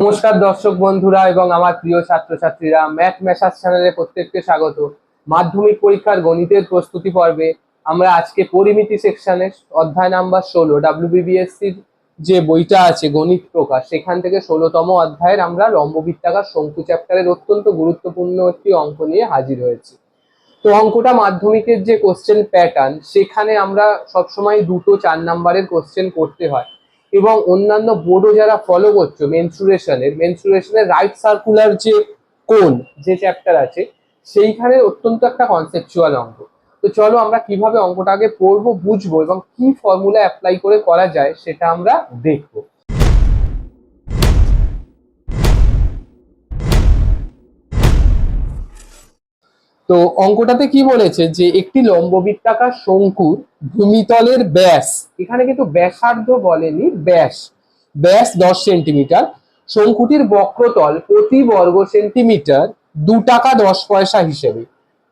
নমস্কার দর্শক বন্ধুরা এবং আমার প্রিয় ছাত্রছাত্রীরা ম্যাথ মেশাস চ্যানেলে প্রত্যেককে স্বাগত। মাধ্যমিক পরীক্ষার গণিতের প্রস্তুতি পর্বে আমরা আজকে পরিমিতি সেকশনে অধ্যায় নাম্বার ষোলো ডাব্লিউবিবিএসসির যে বইটা আছে, গণিত প্রকাশ, সেখান থেকে ষোলোতম অধ্যায়ের আমরা লম্ববৃত্তাকার শঙ্কু চ্যাপ্টারের অত্যন্ত গুরুত্বপূর্ণ একটি অঙ্ক নিয়ে হাজির হয়েছি। তো অঙ্কটা মাধ্যমিকের যে কোশ্চেন প্যাটার্ন সেখানে আমরা সবসময় দুটো চার নাম্বারের কোশ্চেন করতে হয়। এবং অন্যান্য বোর্ডও যারা ফলো করছ মেনসুরেশনের মেনসুরেশনের রাইট সার্কুলার যে কোন যে চ্যাপ্টার আছে, সেইখানে অত্যন্ত একটা কনসেপচুয়াল অঙ্ক তো চলো আমরা কীভাবে অঙ্কটাকে পড়ব, বুঝব এবং কি ফর্মুলা অ্যাপ্লাই করে করা যায়, সেটা আমরা দেখব। তো অঙ্কটাতে কি বলেছে যে একটি লম্ববৃত্তাকার শঙ্কুর ভূমিতলের ব্যাস, এখানে কিন্তু ব্যাসার্ধ বলেনি, ব্যাস ব্যাস দশ সেন্টিমিটার, শঙ্কুটির বক্রতল প্রতি বর্গ সেন্টিমিটার দু টাকা দশ পয়সা হিসেবে,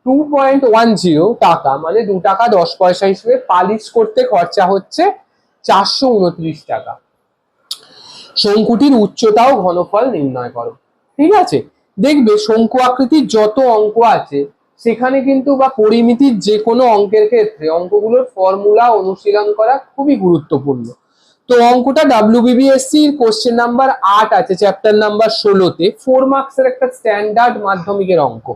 টু পয়েন্ট ওয়ান জিরো টাকা মানে দু টাকা দশ পয়সা হিসেবে পালিশ করতে খরচা হচ্ছে চারশো উনত্রিশ টাকা। শঙ্কুটির উচ্চতা ও ঘনফল নির্ণয় করো, ঠিক আছে? দেখবে শঙ্কু আকৃতির যত অঙ্ক আছে সেখানে কিন্তু বা পরিমিতির যে কোনো অঙ্কের ক্ষেত্রে অঙ্কগুলোর ফর্মুলা অনুশীলন করা খুবই গুরুত্বপূর্ণ। তো অঙ্কটা ডাব্লিউবিবিএসসি কোশ্চেন নাম্বার আট আছে চ্যাপ্টার নাম্বার ষোলোতে ফোর মার্কসের একটা স্ট্যান্ডার্ড মাধ্যমিকের অঙ্ক।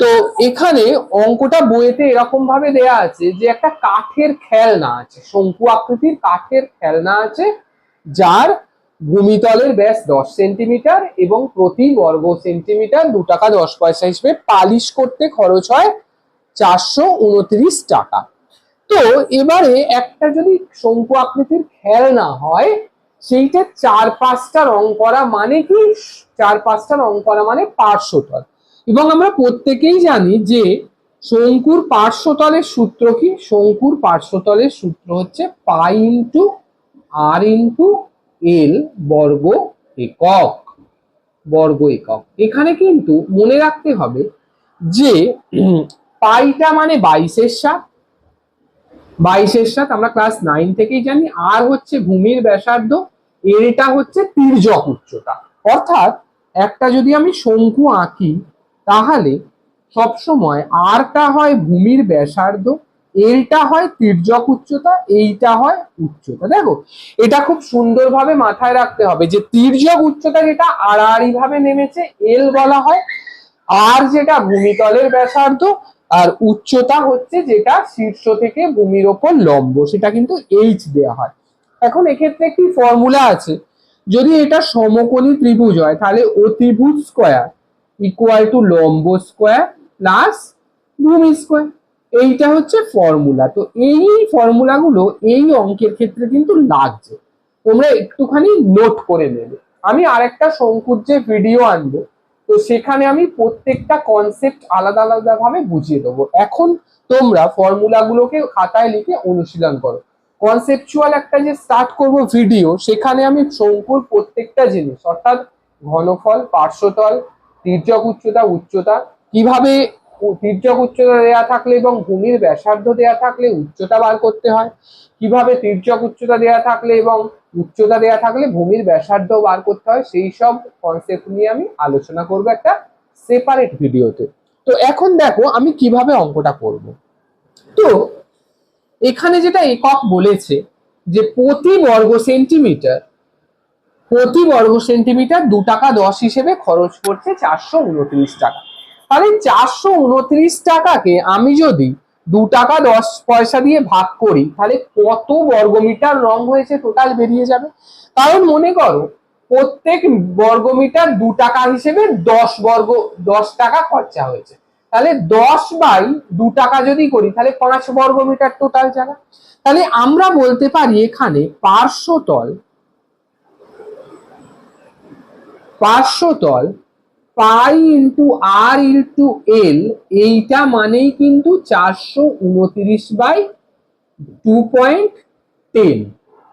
তো এখানে অঙ্কটা বইয়েতে এরকম ভাবে দেয়া আছে যে একটা কাঠের খেলনা আছে, শঙ্কু আকৃতির কাঠের খেলনা আছে, যার ভূমিতলের ব্যাস দশ সেন্টিমিটার এবং প্রতি বর্গ সেন্টিমিটার দু টাকা দশ পয়সা হিসেবে পালিশ করতে খরচ হয় চারশো উনত্রিশ টাকা। তো এবারে একটা যদি শঙ্কু আকৃতির খেলনা হয়, সেইটা চার পাঁচটা রং করা মানে কি? চার পাঁচটা রং করা মানে পার্শ্বতল। এবং আমরা প্রত্যেকেই জানি যে শঙ্কুর পার্শ্বতলের সূত্র কি? শঙ্কুর পার্শ্বতলের সূত্র হচ্ছে পাই ইন্টু আর ইন্টু এল বর্গ একক বর্গ একক। এখানে কিন্তু মনে রাখতে হবে যে পাইটা মানে বাইশের সাত। বাইশের সাত আমরা ক্লাস নাইন থেকেই জানি। আর হচ্ছে ভূমির ব্যাসার্ধ, এলটা হচ্ছে তির্যক উচ্চতা। অর্থাৎ একটা যদি আমি শঙ্কু আঁকি, তাহলে সবসময় আরটা হয় ভূমির ব্যাসার্ধ এলটা হয় তির্যক উচ্চতা, এইটা হয় উচ্চতা। দেখো, এটা খুব সুন্দরভাবে মাথায় রাখতে হবে যে তির্যক উচ্চতা যেটা আড়াআড়ি ভাবে নেমেছে এল বলা হয়। আর যেটা ভূমিতলের ব্যাসার্ধ, আর উচ্চতা হচ্ছে যেটা শীর্ষ থেকে ভূমির ওপর লম্ব, সেটা কিন্তু এইচ দেয়া হয়। এখন এক্ষেত্রে একটি ফর্মুলা আছে? যদি এটা সমকোণী ত্রিভুজ হয়, তাহলে অতিভুজ স্কোয়ার ইকুয়াল টু লম্ব স্কোয়ার প্লাস ভূমি স্কোয়ার এইটা হচ্ছে ফর্মুলা তো এই ফর্মুলাগুলো এই অঙ্কের ক্ষেত্রে কিন্তু লাগছে। তোমরা একটুখানি নোট করে নেবে। আমি আরেকটা শঙ্কুর যে ভিডিও আনব। তো সেখানে আমি প্রত্যেকটা কনসেপ্ট আলাদা আলাদা ভাবে বুঝিয়ে দেবো। এখন তোমরা ফর্মুলাগুলোকে খাতায় লিখে অনুশীলন করো। কনসেপচুয়াল একটা যে স্টার্ট করব ভিডিও সেখানে আমি শঙ্কুর প্রত্যেকটা জিনিস, অর্থাৎ ঘনফল, পার্শ্বতল, তির্যক উচ্চতা উচ্চতা, কীভাবে তির্যক উচ্চতা দেয়া থাকলে এবং ভূমির ব্যাসার্ধ দেয়া থাকলে উচ্চতা বার করতে হয়। কীভাবে তির্যক উচ্চতা দেয়া থাকলে এবং উচ্চতা দেয়া থাকলে ভূমির ব্যাসার্ধ বার করতে হয়, সেই সব কনসেপ্ট নিয়ে আমি আলোচনা করব একটা সেপারেট ভিডিওতে তো এখন দেখো আমি কীভাবে অঙ্কটা করব। তো এখানে যেটা একক বলেছে যে প্রতি বর্গ সেন্টিমিটার, প্রতি বর্গ সেন্টিমিটার দু টাকা দশ হিসেবে খরচ করছে চারশো উনত্রিশ টাকা। তাহলে চারশো উনত্রিশ টাকাকে আমি যদি দু টাকা দশ পয়সা দিয়ে ভাগ করি, তাহলে কত বর্গমিটার রং হয়েছে টোটাল বেরিয়ে যাবে? কারণ মনে করো, প্রত্যেক বর্গমিটার দু টাকা হিসেবে দশ বর্গ, দশ টাকা খরচা হয়েছে। তাহলে দশ বাই দু টাকা যদি করি, তাহলে পাঁচ বর্গমিটার টোটাল জায়গা তাহলে আমরা বলতে পারি এখানে পার্শ্বতল পার্শ্বতল পাই ইন্টু আর ইন্টু এল, এইটা মানেই কিন্তু চারশো উনত্রিশ বাই টু পয়েন্ট টেন।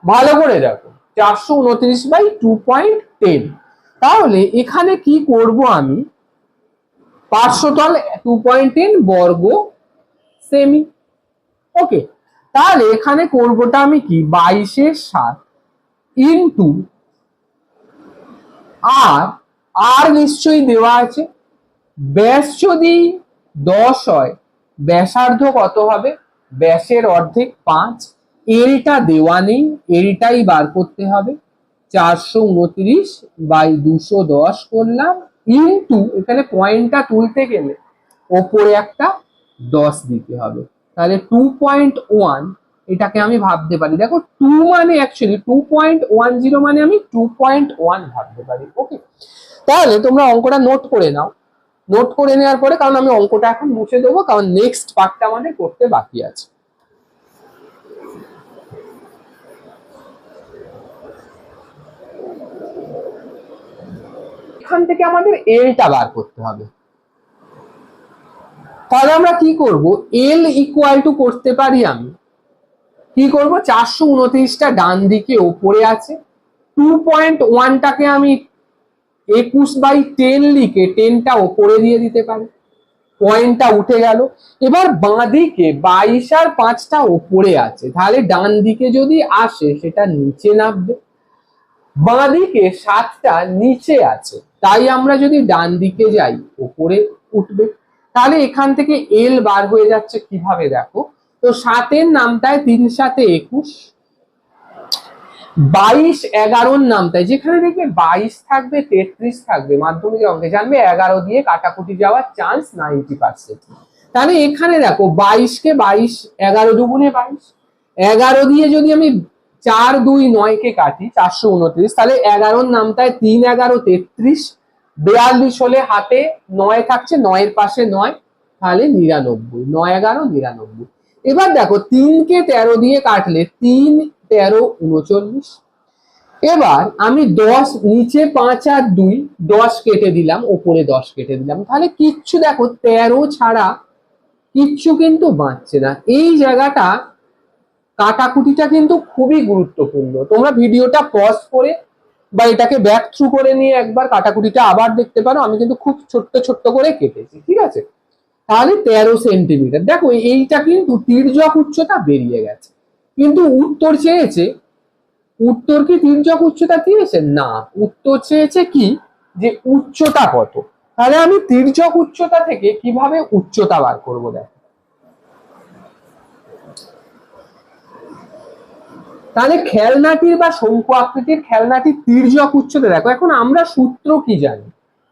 ভালো করে দেখো, চারশো উনত্রিশ বাই টু পয়েন্ট টেন। তাহলে এখানে কি করব আমি? পার্শ্বতল টু পয়েন্ট টেন বর্গ সেমি। ওকে, তাহলে এখানে করবোটা আমি কি? বাইশের সাত ইন্টু আর আর নিশ্চয়ই দেওয়া আছে। ব্যাস যদি দশ হয়, ব্যাসার্ধ কত হবে? ব্যাসের অর্ধেক পাঁচ। এলটা দেওয়া নেই, এলটাই বার করতে হবে। চারশো উনত্রিশ বাই দুশো দশ করলাম। ইন্টু, এখানে পয়েন্টটা তুলতে গেলে ওপরে একটা দশ দিতে হবে। তাহলে টু পয়েন্ট ওয়ান, এটাকে আমি ভাবতে পারি। দেখো, টু মানে actually two point one zero মানে আমি টু পয়েন্ট ওয়ান ভাবতে পারি। ওকে তাহলে তোমরা অঙ্কটা নোট করে নাও। নোট করে নেওয়ার পরে, কারণ আমি অঙ্কটা এখন মুছে দেবো, কারণ নেক্সট পার্টটা আমাদের করতে বাকি আছে। এখান থেকে আমাদের এলটা বার করতে হবে। তাহলে আমরা কি করব? এল ইকুয়াল টু করতে পারি আমি। কি করব? চারশো উনত্রিশটা ডান দিকে ওপরে আছে। টু পয়েন্ট ওয়ানটাকে আমি একুশ বাই টেন লিখে টেনটা ওপরে দিয়ে দিতে পারি। পয়েন্টটা উঠে গেল। এবার বাঁ দিকে বাইশ আর পাঁচটা ওপরে আছে। তাহলে ডান দিকে যদি আসে, সেটা নিচে নামবে। বাঁ দিকে সাতটা নিচে আছে। তাই আমরা যদি ডান দিকে যাই, ওপরে উঠবে। তাহলে এখান থেকে এল বার হয়ে যাচ্ছে। কীভাবে দেখো? তো সাতের নামটায় তিন সাথে একুশ। বাইশ এগারোর নামটায় যেখানে দেখবে বাইশ থাকবে, তেত্রিশ থাকবে, মাধ্যমিক অঙ্কে জানবে, এগারো দিয়ে কাটাকুটি যাওয়ার চান্স নাইনটি পার্সেন্ট তাহলে এখানে দেখো বাইশকে বাইশ, এগারো দুগুণে বাইশ, এগারো দিয়ে যদি আমি চার দুই নয়কে কাটি, চারশো উনত্রিশ, তাহলে এগারোর নামটায় তিন এগারো তেত্রিশ, বেয়াল্লিশ হলে হাতে নয় থাকছে, নয়ের পাশে নয়, তাহলে নিরানব্বই, নয় এগারো নিরানব্বই। এবার দেখো তিনকে তেরো দিয়ে কাটলে তিন তেরো, উনচল্লিশ। এবার আমি দশ, নিচে পাঁচ আর দুই, দশ কেটে দিলাম, ওপরে দশ কেটে দিলাম। তাহলে কিচ্ছু দেখো, তেরো ছাড়া কিচ্ছু কিন্তু বাঁচছে না। এই জায়গাটা, কাটাকুটিটা কিন্তু খুবই গুরুত্বপূর্ণ। তোমরা ভিডিওটা পজ করে বা এটাকে ব্যাক থ্রু করে নিয়ে একবার কাটাকুটিটা আবার দেখতে পারো। আমি কিন্তু খুব ছোট্ট ছোট্ট করে কেটেছি, ঠিক আছে? তাহলে তেরো সেন্টিমিটার দেখো, এইটা কিন্তু তির্যক উচ্চতা বেরিয়ে গেছে। কিন্তু উত্তর চেয়েছে, উত্তর কি তির্যক উচ্চতা দিয়েছে? না, উত্তর চেয়েছে কি? যে উচ্চতা কত? তাহলে আমি তির্যক উচ্চতা থেকে কীভাবে উচ্চতা বার করব দেখো? তাহলে খেলনাটির বা শঙ্কু আকৃতির খেলনাটির তির্যক উচ্চতা, দেখো এখন আমরা সূত্র কি জানি?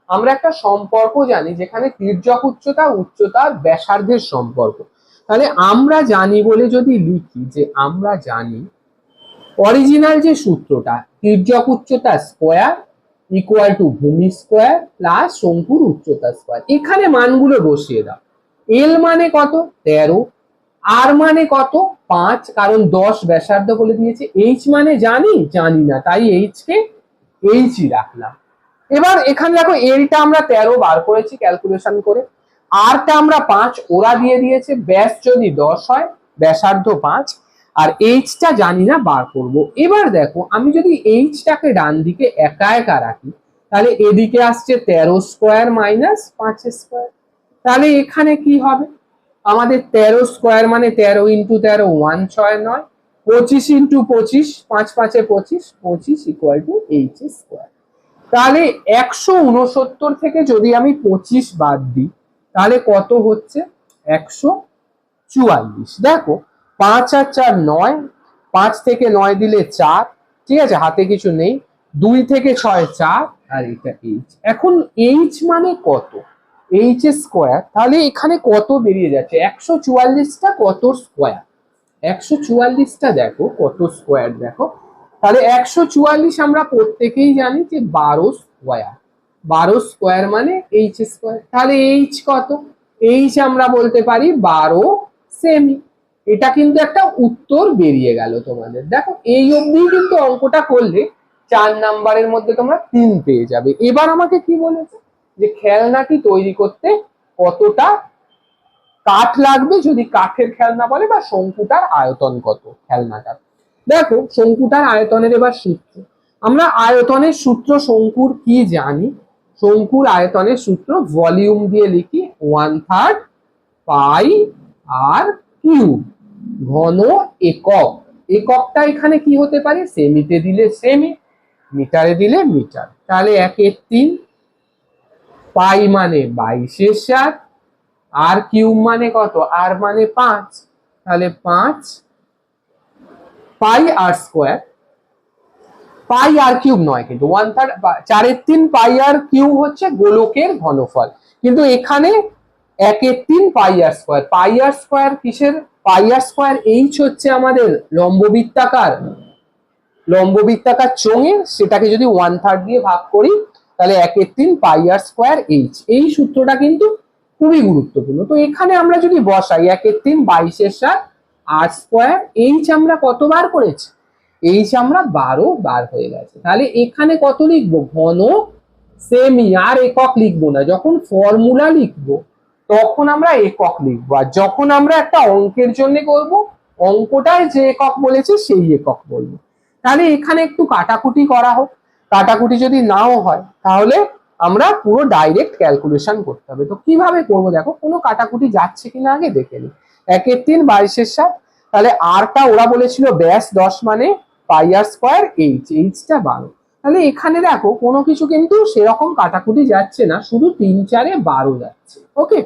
আমরা একটা সম্পর্ক জানি যেখানে তির্যক উচ্চতা উচ্চতা ব্যাসার্ধের সম্পর্ক। তাহলে আমরা জানি বলে যদি লিখি যে আমরা জানি অরিজিনাল যে সূত্রটা, তির্যক উচ্চতা স্কোয়ার ইকুয়াল টু ভূমি স্কোয়ার প্লাস শঙ্কুর উচ্চতা স্কোয়ার এখানে মানগুলো বসিয়ে দাও। এল মানে কত? তেরো। আর মানে কত? পাঁচ। কারণ দশ ব্যাসার্ধ বলে দিয়েছে। এইচ মানে জানি? জানি না। তাই এইচ কে এইচই রাখলাম। এবার এখানে দেখো এলটা আমরা তেরো বার করেছি ক্যালকুলেশন করে। আরটা আমরা পাঁচ, ওরা দিয়ে দিয়েছে, ব্যাস যদি দশ হয়, ব্যাসার্ধ পাঁচ, আর এইচটা জানি না বার করব। এবার দেখো, আমি যদি এইচটাকে ডান দিকে একা একা রাখি, তাহলে এদিকে আসছে তেরো স্কোয়ার মাইনাস পাঁচ স্কোয়ার। তাহলে এখানে কি হবে? আমাদের তেরো স্কোয়ার মানে তেরো ইন্টু তেরো, ওয়ান ছয় নয়। পঁচিশ ইন্টু পঁচিশ, পাঁচ পাঁচে পঁচিশ পঁচিশ ইকুয়াল টু এইচ স্কোয়ার তাহলে একশো উনসত্তর থেকে যদি আমি পঁচিশ বাদ দিই তাহলে কত হচ্ছে? একশো চুয়াল্লিশ। দেখো, পাঁচ আর চার নয়, পাঁচ থেকে নয় দিলে চার, ঠিক আছে, হাতে কিছু নেই, দুই থেকে ছয় চার, আর এটা এইচ এখন এইচ মানে কত? এইচ স্কোয়ার তাহলে এখানে কত বেরিয়ে যাচ্ছে? একশো চুয়াল্লিশটা কত স্কোয়ার একশো চুয়াল্লিশটা দেখো, কত স্কোয়ার দেখো। তাহলে একশো চুয়াল্লিশ আমরা প্রত্যেকেই জানি যে বারো স্কোয়ার বারো স্কোয়ার মানে এইচ স্কোয়ার। তাহলে এইচ কত? এইচ আমরা বলতে পারি বারো সেমি এটা কিন্তু একটা উত্তর বেরিয়ে গেল তোমাদের। দেখো, এই অবধি কিন্তু অঙ্কটা করলে চার নাম্বারের মধ্যে তোমরা তিন পেয়ে যাবে। এবার আমাকে কি বলেছে? যে খেলনাটি তৈরি করতে কতটা কাঠ লাগবে? যদি কাঠের খেলনা বলে বা শঙ্কুটার আয়তন কত খেলনাটার। দেখো, শঙ্কুটার আয়তনের এবার সূত্র। আমরা আয়তনের সূত্র শঙ্কুর কি জানি? শঙ্কুর আয়তনের সূত্র ভলিউম দিয়ে লিখি one third pi r cube ঘন একক। এককটা এখানে কি হতে পারে? সেমিতে দিলে সেমি মিটারে দিলে মিটার। তাহলে একের তিন পাই মানে বাইশের সাত আর কিউব মানে কত? আর মানে পাঁচ। তাহলে পাঁচ পাই আর স্কোয়ার পাই আর কিউব নয় কিন্তু ওয়ান থার্ড চারের তিন পাই আর কিউব হচ্ছে গোলকের ঘনফল। কিন্তু এখানে একের তিন পাই আর স্কোয়ার পাই আর স্কোয়ার কিসের? পাই আর স্কোয়ার এইচ হচ্ছে আমাদের লম্ববৃত্তাকার। লম্ববৃত্তাকার চোঙে সেটাকে যদি ওয়ান থার্ড দিয়ে ভাগ করি, তাহলে একের তিন পাই আর স্কোয়ার এইচ এই সূত্রটা কিন্তু খুবই গুরুত্বপূর্ণ। তো এখানে আমরা যদি বসাই, একের তিন বাইশের সাত আর স্কোয়ার এইচ আমরা কতবার করেছি? এইচ আমরা বারো বার হয়ে গেছে। তাহলে এখানে কত লিখব? ঘন সেমি আর একক লিখব না। যখন ফর্মুলা লিখব, তখন আমরা একক লিখব। আর যখন আমরা একটা অঙ্কের জন্য করব অঙ্কটায় যে একক বলেছে, সেই একক বলব। তাহলে এখানে একটু কাটাকুটি করা হোক। কাটাকুটি যদি নাও হয়, তাহলে আমরা পুরো ডাইরেক্ট ক্যালকুলেশন করতে হবে। তো কীভাবে করব? দেখো, কোনো কাটাকুটি যাচ্ছে কিনা আগে দেখে নি। একের তিন, বাইশের সাত। তাহলে আরটা ওরা বলেছিল ব্যাস দশ মানে পাই আর স্কোয়ার এইচ, এইচটা বারো। তাহলে এখানে দেখো, কোনো কিছু কিন্তু সেরকম কাটাকুটি যাচ্ছে না, শুধু তিন চারে বারো যাচ্ছে ওকে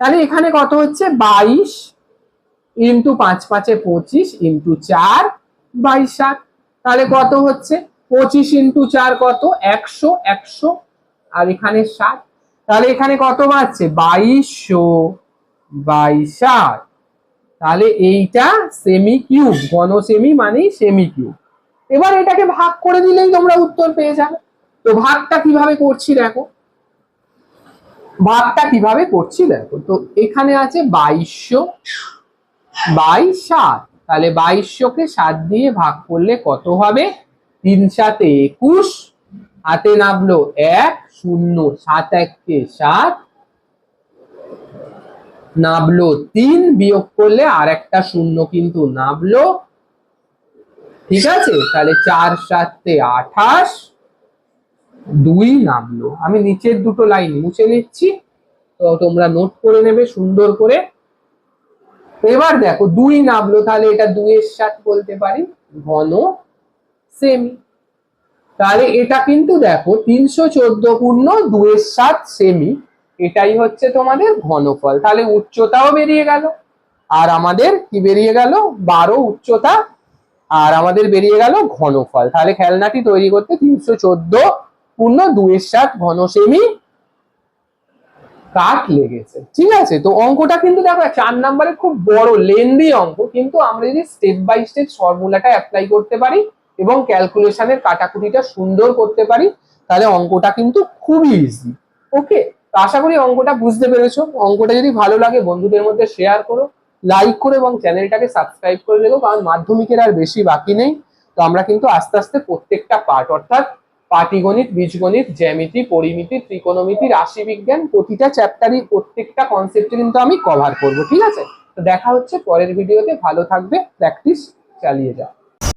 তাহলে এখানে কত হচ্ছে? বাইশ ইন্টু পাঁচ পাঁচে পঁচিশ ইন্টু চার, বাইশ সাত। তাহলে কত হচ্ছে? পঁচিশ ইন্টু চার কত? একশো একশো, আর এখানে ষাট তাহলে এখানে কত পাচ্ছে বাইশশো, বাইশ ষাট তাহলে এইটা সেমি কিউব ঘন সেমি মানেই সেমি কিউব এবার এটাকে ভাগ করে দিলেই তোমরা উত্তর পেয়ে যাবে। তো ভাগটা কীভাবে করছি দেখো। ভাগটা কীভাবে করছি দেখো। তো এখানে আছে বাইশশো বাই সাত। তাহলে বাইশশোকে সাত দিয়ে ভাগ করলে কত হবে? তিন সাতে একুশ। হাতে নামলো এক, শূন্য সাত এককে সাত। নামলো তিন বিয়োগ করলে আর একটা শূন্য কিন্তু নামলো ঠিক আছে? তাহলে চার সাতে আঠাশ, দুই নামলো আমি নিচের দুটো লাইন মুছে নিচ্ছি। তো তোমরা নোট করে নেবে, সুন্দর করে। এবার দেখো, দুই নামলো তাহলে এটা দুইয়ের সাত বলতে পারি, ঘন সেমি তাহলে এটা কিন্তু দেখো, তিনশো চোদ্দ পূর্ণ দুইয়ের সাত সেমি এটাই হচ্ছে তোমাদের ঘনফল। তাহলে উচ্চতাও বেরিয়ে গেল, আর আমাদের কি বেরিয়ে গেল? বারো উচ্চতা, আর আমাদের বেরিয়ে গেল ঘনফল। তাহলে খেলনাটি তৈরি করতে তিনশো চোদ্দ পূর্ণ দুইয়ের সাত ঘন সেমি কাঠ লেগেছে। ঠিক আছে? তো অঙ্কটা কিন্তু দেখো, চার নাম্বারে খুব বড় লেন্দি অঙ্ক, কিন্তু আমরা যদি স্টেপ বাই স্টেপ ফর্মুলাটা অ্যাপ্লাই করতে পারি এবং ক্যালকুলেশনের কাটাকুটিটা সুন্দর করতে পারি, তাহলে অঙ্কটা কিন্তু খুবই ইজি ওকে তো আশা করি অঙ্কটা বুঝতে পেরেছ। অঙ্কটা যদি ভালো লাগে, বন্ধুদের মধ্যে শেয়ার করো লাইক করো এবং চ্যানেলটাকে সাবস্ক্রাইব করে দেবো কারণ মাধ্যমিকের আর বেশি বাকি নেই। তো আমরা কিন্তু আস্তে আস্তে প্রত্যেকটা পার্ট অর্থাৎ পাটিগণিত, বীজগণিত, জ্যামিতি, পরিমিতি, ত্রিকোণমিতি রাশি বিজ্ঞান প্রতিটা চ্যাপ্টারই প্রত্যেকটা কনসেপ্টে কিন্তু আমি কভার করব, ঠিক আছে? তো দেখা হচ্ছে পরের ভিডিওতে ভালো থাকবে প্র্যাকটিস চালিয়ে যাও।